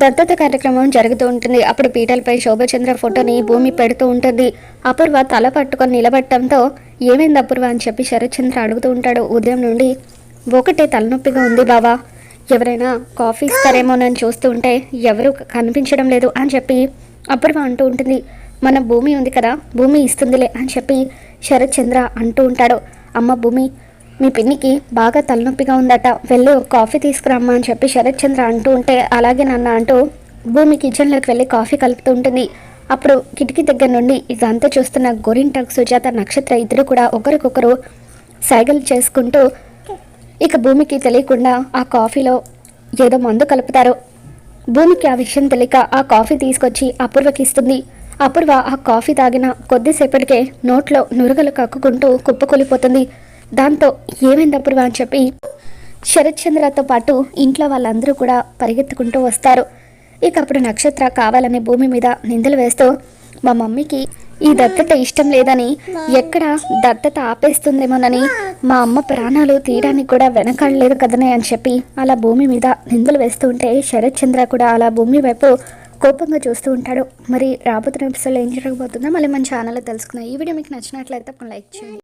దత్తత కార్యక్రమం జరుగుతూ ఉంటుంది. అప్పుడు పీటలపై శోభచంద్ర ఫోటోని భూమి పెడుతూ ఉంటుంది. అపూర్వ తల పట్టుకొని నిలబడటంతో ఏమైంది అపూర్వ అని చెప్పి శరత్చంద్ర అడుగుతూ ఉంటాడు. ఉదయం నుండి ఒకటే తలనొప్పిగా ఉంది బావా. ఎవరైనా కాఫీ ఇస్తారేమోనని చూస్తూ ఉంటే ఎవరు కనిపించడం లేదు అని చెప్పి అపూర్వ అంటూ ఉంటుంది. మన భూమి ఉంది కదా భూమి ఇస్తుందిలే అని చెప్పి శరత్చంద్ర అంటూ ఉంటాడు. అమ్మ భూమి మీ పిన్నికి బాగా తలనొప్పిగా ఉందట. వెళ్ళి ఒక కాఫీ తీసుకురమ్మా అని చెప్పి శరత్ చంద్ర అంటూ ఉంటే అలాగే నాన్న అంటూ భూమి కిచెన్లోకి వెళ్ళి కాఫీ కలుపుతూ ఉంటుంది. అప్పుడు కిటికీ దగ్గర నుండి ఇదంతా చూస్తున్న గోరింటాక్ సుజాత నక్షత్ర ఇద్దరు కూడా ఒకరికొకరు సైగలు చేసుకుంటూ ఇక భూమికి తెలియకుండా ఆ కాఫీలో ఏదో మందు కలుపుతారు. భూమికి ఆ విషయం తెలియక ఆ కాఫీ తీసుకొచ్చి అపూర్వకి ఇస్తుంది. అపూర్వ ఆ కాఫీ తాగిన కొద్దిసేపటికే నోట్లో నురగలు కక్కుకుంటూ కుప్పకూలిపోతుంది. దాంతో ఏమైంది అప్పుడు అని చెప్పి శరత్ చంద్రతో పాటు ఇంట్లో వాళ్ళందరూ కూడా పరిగెత్తుకుంటూ వస్తారు. ఇక అప్పుడు నక్షత్ర కావాలని భూమి మీద నిందలు వేస్తూ మా మమ్మీకి ఈ దత్తత ఇష్టం లేదని ఎక్కడ దత్తత ఆపేస్తుందేమోనని మా అమ్మ ప్రాణాలు తీయడానికి కూడా వెనకాడలేదు కదనే అని చెప్పి అలా భూమి మీద నిందలు వేస్తూ ఉంటే శరత్ చంద్ర కూడా అలా భూమి వైపు కోపంగా చూస్తూ ఉంటాడు. మరి రాబోతున్న ఎపిసోడ్లో ఏం జరగబోతుందో మళ్ళీ మన ఛానల్లో తెలుసుకుందాం. ఈ వీడియో మీకు నచ్చినట్లయితే లైక్ చేయండి.